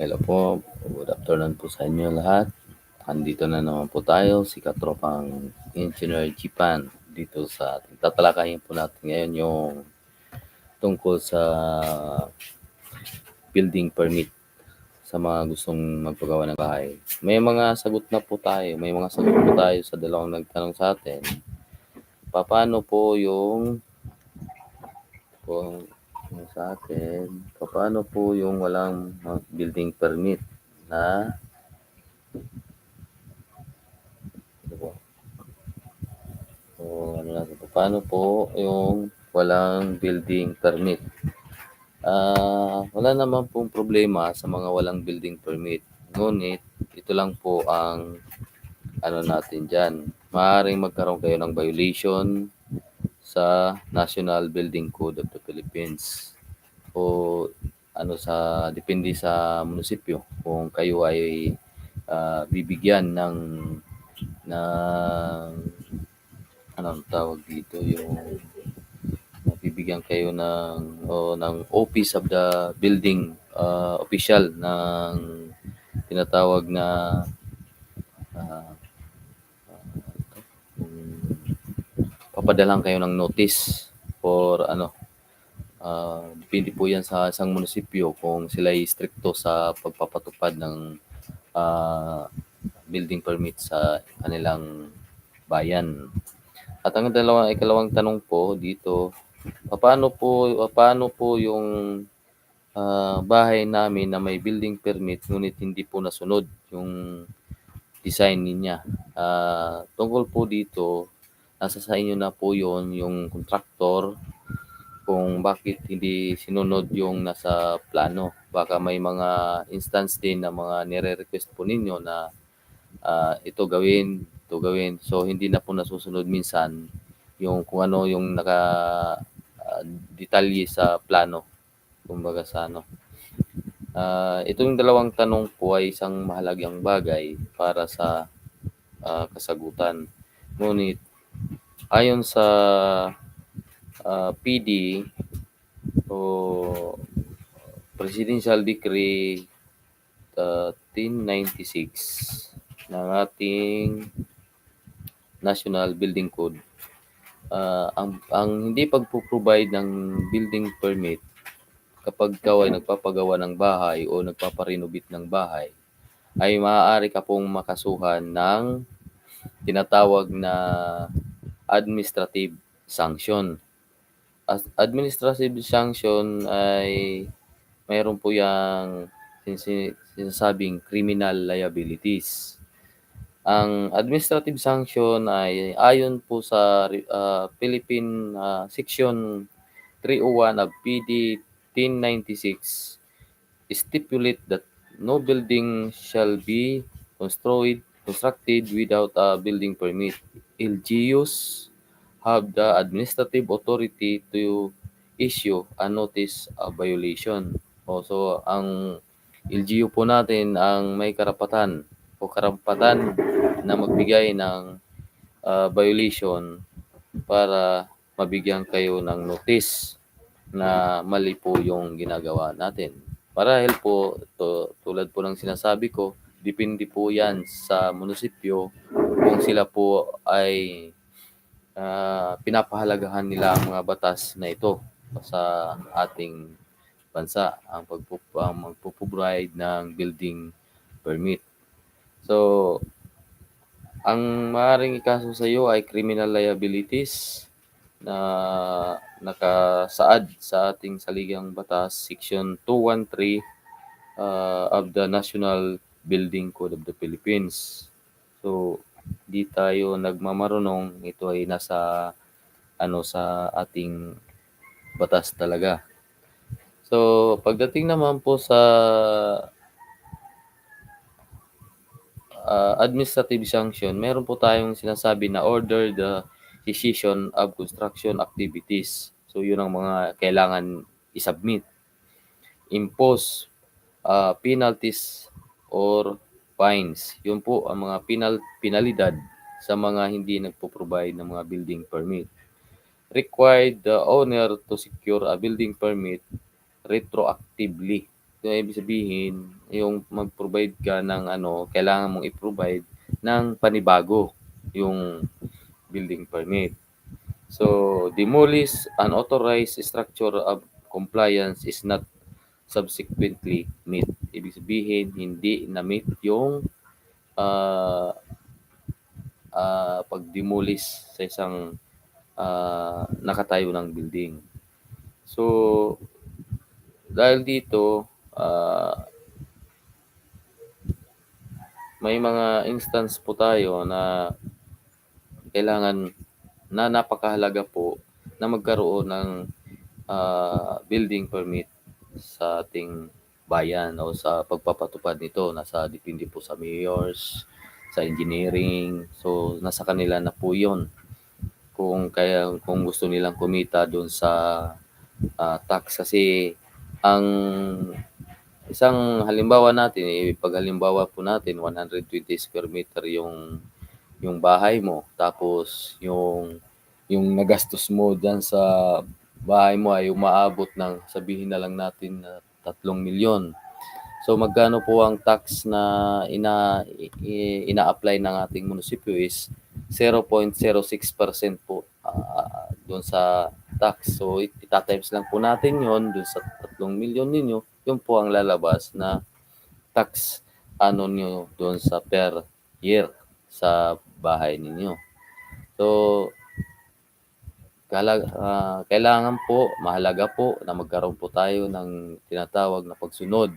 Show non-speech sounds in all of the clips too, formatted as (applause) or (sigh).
Hello po, good afternoon po sa inyo lahat. Andito na naman po tayo, si Katropang Engineer Jipan dito sa ating tatalakayin po natin ngayon yung tungkol sa building permit sa mga gustong magpagawa ng bahay. May mga sagot na po tayo, may mga sagot po tayo sa dalawang nagtanong sa atin. Paano po yung po yung sa atin, paano po yung walang uh, building permit na ano po? So, ano natin, paano po yung walang building permit? Ah, wala naman pong problema sa mga walang building permit. Ngunit, ito lang po ang ano natin dyan. Maaaring magkaroon kayo ng violation sa National Building Code of the Philippines o ano sa depende sa munisipyo kung kayo ay uh, bibigyan ng ng anong tawag dito yung bibigyan kayo ng o ng office of the building uh, official ng tinatawag na uh, papadalan kayo ng notice for ano uh, depende po yan sa isang munisipyo kung sila ay stricto sa pagpapatupad ng uh, building permit sa kanilang bayan. At ang dalawang ikalawang tanong po dito, paano po paano po yung uh, bahay namin na may building permit ngunit hindi po nasunod yung design niya. Uh, tungkol po dito, nasa sa inyo na po yon yung contractor kung bakit hindi sinunod yung nasa plano. Baka may mga instance din na mga nire-request po ninyo na uh, ito gawin, ito gawin. So, hindi na po nasusunod minsan yung kung ano yung naka uh, detalye sa plano. Kumbaga sa ano. Uh, itong dalawang tanong po ay isang mahalagang bagay para sa uh, kasagutan. Ngunit ayon sa uh, PD o Presidential Decree uh, 1096 ng ating National Building Code, uh, ang, ang hindi pagpo-provide ng building permit kapag ikaw ay nagpapagawa ng bahay o nagpaparenovate ng bahay, ay maaari ka pong makasuhan ng tinatawag na administrative sanction. As administrative sanction ay mayroon po yung sinasabing criminal liabilities. Ang administrative sanction ay ayon po sa uh, Philippine uh, Section 301 of PD 1096 stipulate that no building shall be constructed constructed without a building permit LGUs have the administrative authority to issue a notice of violation. O, so, ang LGU po natin ang may karapatan o karapatan na magbigay ng uh, violation para mabigyan kayo ng notice na mali po yung ginagawa natin. Marahil po, to, tulad po ng sinasabi ko, depende po yan sa munisipyo kung sila po ay uh, pinapahalagahan nila ang mga batas na ito sa ating bansa ang pagpup ang magpo-provide ng building permit. So, ang maaaring ikaso sa iyo ay criminal liabilities na nakasaad sa ating saligang batas, Section 213 uh, of the National Building Code of the Philippines. So, di tayo nagmamarunong, ito ay nasa ano sa ating batas talaga. So, pagdating naman po sa uh, administrative sanction, meron po tayong sinasabi na order the decision of construction activities. So, yun ang mga kailangan isubmit. Impose uh, penalties or fines. Yun po ang mga penal penalidad sa mga hindi nagpo-provide ng mga building permit. Required the owner to secure a building permit retroactively. So, ibig sabihin, yung mag-provide ka ng ano, kailangan mong i-provide ng panibago yung building permit. So, demolish unauthorized structure of compliance is not subsequently meet. Ibig sabihin, hindi na-meet yung uh, uh, pag-demolish sa isang uh, nakatayo ng building. So, dahil dito, uh, may mga instance po tayo na kailangan na napakahalaga po na magkaroon ng uh, building permit sa ating bayan o sa pagpapatupad nito. Nasa depende po sa mayors, sa engineering. So, nasa kanila na po yon Kung, kaya, kung gusto nilang kumita doon sa uh, tax. Kasi ang isang halimbawa natin, eh, halimbawa po natin, 120 square meter yung yung bahay mo, tapos yung yung nagastos mo diyan sa bahay mo ay umaabot ng sabihin na lang natin na 3 milyon. So magkano po ang tax na ina ina-apply ng ating munisipyo is 0.06% po uh, doon sa tax. So ita-times lang po natin 'yon doon sa 3 milyon ninyo. Yun po ang lalabas na tax ano niyo doon sa per year sa bahay ninyo. So, kalag, uh, kailangan po, mahalaga po na magkaroon po tayo ng tinatawag na pagsunod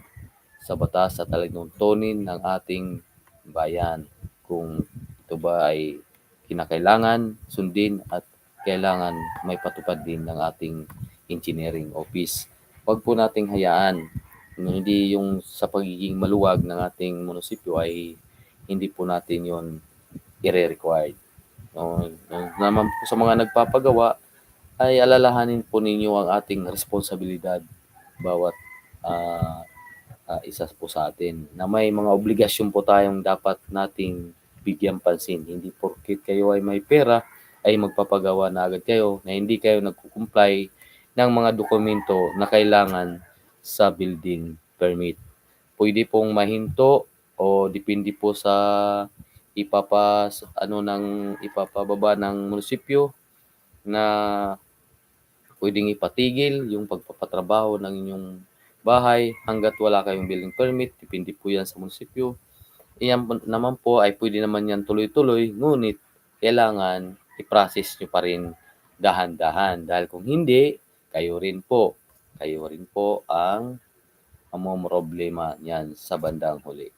sa batas sa talagang tonin ng ating bayan. Kung ito ba ay kinakailangan sundin at kailangan may patupad din ng ating engineering office. Huwag po nating hayaan hindi yung sa pagiging maluwag ng ating munisipyo ay hindi po natin yon ire-required. No, naman po sa mga nagpapagawa ay alalahanin po ninyo ang ating responsibilidad bawat uh, uh, isa po sa atin na may mga obligasyon po tayong dapat nating bigyan pansin. Hindi porkit kayo ay may pera ay magpapagawa na agad kayo na hindi kayo nagkukumply ng mga dokumento na kailangan sa building permit. Pwede pong mahinto o depende po sa ipapas ano ng ipapababa ng munisipyo na pwedeng ipatigil yung pagpapatrabaho ng inyong bahay hanggat wala kayong building permit. Depende po yan sa munisipyo. Iyan naman po ay pwede naman yan tuloy-tuloy, ngunit kailangan i-process nyo pa rin dahan-dahan. Dahil kung hindi, kayo rin po, kayo rin po ang ang problema niyan sa bandang huli.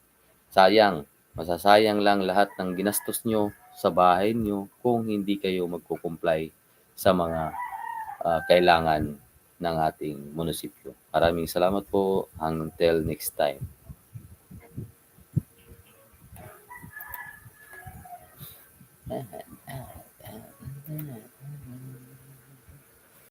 Sayang, Masasayang lang lahat ng ginastos nyo sa bahay nyo kung hindi kayo magko-comply sa mga uh, kailangan ng ating munisipyo. Maraming salamat po. Until next time. (laughs)